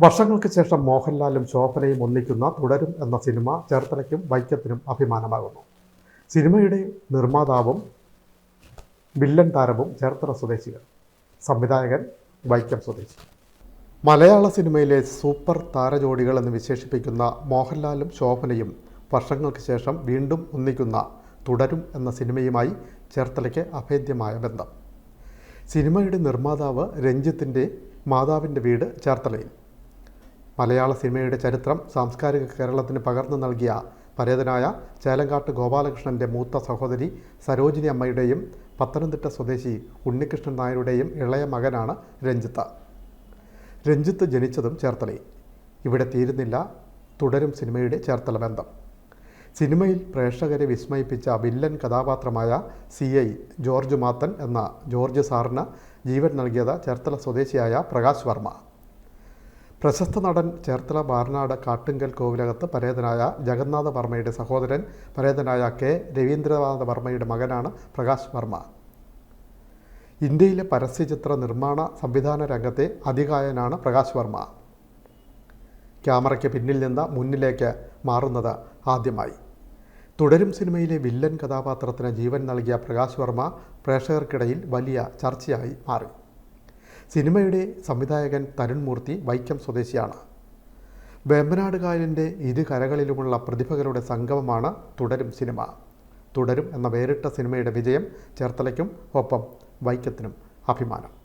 വർഷങ്ങൾക്ക് ശേഷം മോഹൻലാലും ശോഭനയും ഒന്നിക്കുന്ന തുടരും എന്ന സിനിമ ചേർത്തലയ്ക്കും വൈക്കത്തിനും അഭിമാനമാകുന്നു. സിനിമയുടെ നിർമ്മാതാവും വില്ലൻ താരവും ചേർത്തല സ്വദേശികൾ. സംവിധായകൻ വൈക്കം സ്വദേശി. മലയാള സിനിമയിലെ സൂപ്പർ താരജോഡികൾ എന്ന് വിശേഷിപ്പിക്കുന്ന മോഹൻലാലും ശോഭനയും വർഷങ്ങൾക്ക് ശേഷം വീണ്ടും ഒന്നിക്കുന്ന തുടരും എന്ന സിനിമയുമായി ചേർത്തലയ്ക്ക് അഭേദ്യമായ ബന്ധം. സിനിമയുടെ നിർമ്മാതാവ് രഞ്ജിത്തിന്റെ മാതാവിന്റെ വീട് ചേർത്തലയിൽ. മലയാള സിനിമയുടെ ചരിത്രം സാംസ്കാരിക കേരളത്തിന് പകർന്നു നൽകിയ പരേതനായ ചേലങ്കാട്ട് ഗോപാലകൃഷ്ണന്റെ മൂത്ത സഹോദരി സരോജിനി അമ്മയുടെയും പത്തനംതിട്ട സ്വദേശി ഉണ്ണികൃഷ്ണൻ നായരുടെയും ഇളയ മകനാണ് രഞ്ജിത്ത്. രഞ്ജിത്ത് ജനിച്ചതും ചേർത്തലയിൽ. ഇവിടെ തീരുന്നില്ല തുടരും സിനിമയുടെ ചേർത്തല ബന്ധം. സിനിമയിൽ പ്രേക്ഷകരെ വിസ്മയിപ്പിച്ച വില്ലൻ കഥാപാത്രമായ സി. ഐ. ജോർജ് മാത്തൻ എന്ന ജോർജ് സാറിന് ജീവൻ നൽകിയത് ചേർത്തല സ്വദേശിയായ പ്രകാശ് വർമ്മ. പ്രശസ്ത നടൻ ചേർത്തല ബാർനാട് കാട്ടുങ്കൽ കോവിലകത്ത് പരേതനായ ജഗന്നാഥ വർമ്മയുടെ സഹോദരൻ പരേതനായ കെ. രവീന്ദ്രനാഥ വർമ്മയുടെ മകനാണ് പ്രകാശ് വർമ്മ. ഇന്ത്യയിലെ പരസ്യചിത്ര നിർമ്മാണ സംവിധാന രംഗത്തെ അതികായനാണ് പ്രകാശ് വർമ്മ. ക്യാമറയ്ക്ക് പിന്നിൽ നിന്ന് മുന്നിലേക്ക് മാറുന്നത് ആദ്യമായി. തുടരും സിനിമയിലെ വില്ലൻ കഥാപാത്രത്തിന് ജീവൻ നൽകിയ പ്രകാശ് വർമ്മ പ്രേക്ഷകർക്കിടയിൽ വലിയ ചർച്ചയായി മാറി. സിനിമയുടെ സംവിധായകൻ തരുൺ മൂർത്തി വൈക്കം സ്വദേശിയാണ്. വേമ്പനാട് കായലിന്റെ ഇരു കരകളിലുമുള്ള പ്രതിഭകളുടെ സംഗമമാണ് തുടരും സിനിമ. തുടരും എന്ന വേറിട്ട സിനിമയുടെ വിജയം ചേർത്തലയ്ക്കും ഒപ്പം വൈക്കത്തിനും അഭിമാനം.